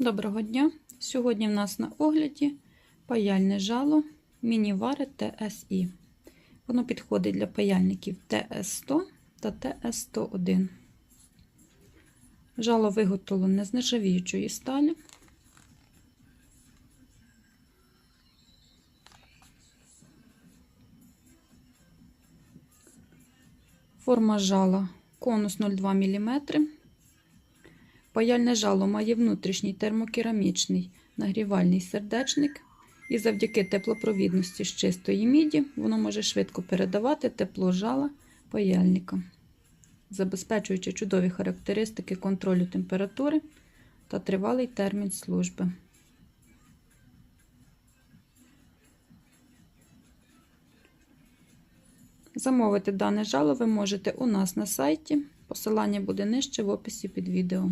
Доброго дня! Сьогодні в нас на огляді паяльне жало Мінівари TSI. Воно підходить для паяльників TS100 та TS101. Жало виготовлене з нержавіючої сталі. Форма жала конус 0,2 мм. Паяльне жало має внутрішній термокерамічний нагрівальний сердечник, і завдяки теплопровідності з чистої міді воно може швидко передавати тепло жала паяльника, забезпечуючи чудові характеристики контролю температури та тривалий термін служби. Замовити дане жало ви можете у нас на сайті. Посилання буде нижче в описі під відео.